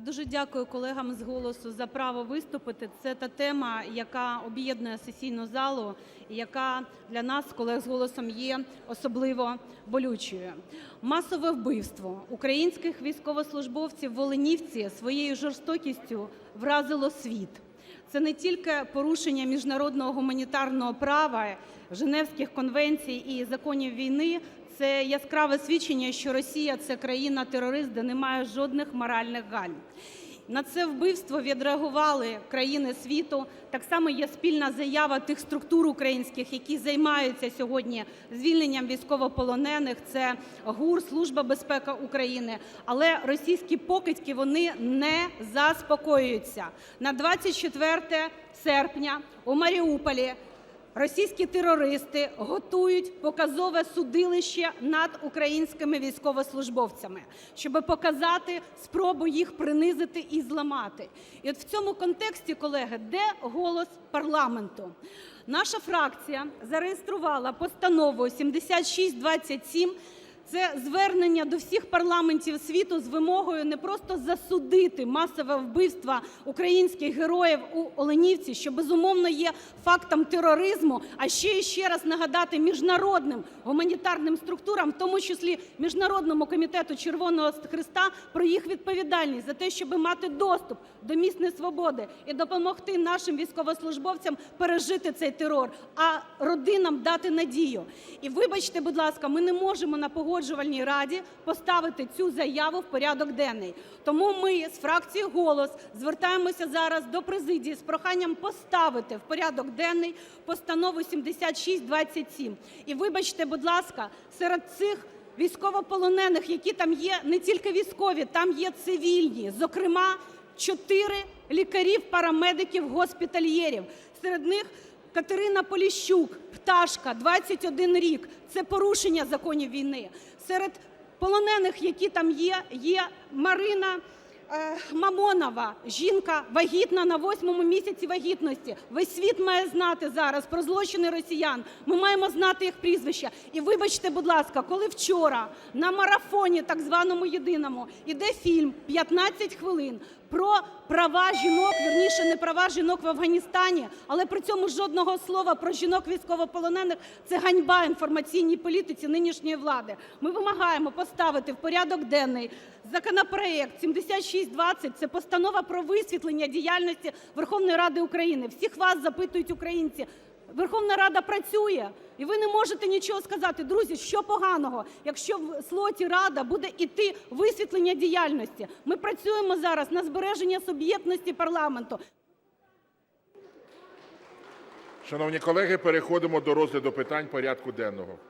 Дуже дякую колегам з голосу за право виступити. Це та тема, яка об'єднує сесійну залу, і яка для нас, колег з голосом, є особливо болючою. Масове вбивство українських військовослужбовців в Оленівці своєю жорстокістю вразило світ. Це не тільки порушення міжнародного гуманітарного права, Женевських конвенцій і законів війни. Це яскраве свідчення, що Росія – це країна-терорист, де немає жодних моральних гальм. На це вбивство відреагували країни світу. Так само є спільна заява тих структур українських, які займаються сьогодні звільненням військовополонених. Це ГУР, Служба безпеки України. Але російські покидьки, вони не заспокоюються. На 24 серпня у Маріуполі Російські терористи готують показове судилище над українськими військовослужбовцями, щоб показати спробу їх принизити і зламати. І от в цьому контексті, колеги, де голос парламенту? Наша фракція зареєструвала постанову 7627 це звернення до всіх парламентів світу з вимогою не просто засудити масове вбивство українських героїв у Оленівці, що безумовно є фактом тероризму, а ще і ще раз нагадати міжнародним гуманітарним структурам, в тому числі Міжнародному комітету Червоного Хреста, про їх відповідальність за те, щоб мати доступ до місць несвободи і допомогти нашим військовослужбовцям пережити цей терор, а родинам дати надію. І вибачте, будь ласка, ми не можемо на Погоджувальній раді поставити цю заяву в порядок денний. Тому ми з фракції "Голос" звертаємося зараз до президії з проханням поставити в порядок денний Постанову 7627. І вибачте, будь ласка, серед цих військовополонених, які там є, не тільки військові, там є цивільні, зокрема, чотири лікарів-парамедиків, госпітальєрів. Серед них Катерина Поліщук, пташка, 21 рік. Це порушення законів війни. Серед полонених, які там є, є Марина Мамонова, жінка вагітна на восьмому місяці вагітності. Весь світ має знати зараз про злочини росіян. Ми маємо знати їх прізвища. І вибачте, будь ласка, коли вчора на марафоні, так званому єдиному, іде фільм «15 хвилин про права жінок, вірніше, не права жінок в Афганістані, але при цьому жодного слова про жінок військовополонених – це ганьба інформаційній політиці нинішньої влади. Ми вимагаємо поставити в порядок денний законопроект 7620 – це постанова про висвітлення діяльності Верховної Ради України. Всіх вас запитують українці, Верховна Рада працює, і ви не можете нічого сказати. Друзі, що поганого, якщо в слоті Рада буде іти висвітлення діяльності? Ми працюємо зараз на збереження суб'єктності парламенту. Шановні колеги, переходимо до розгляду питань порядку денного.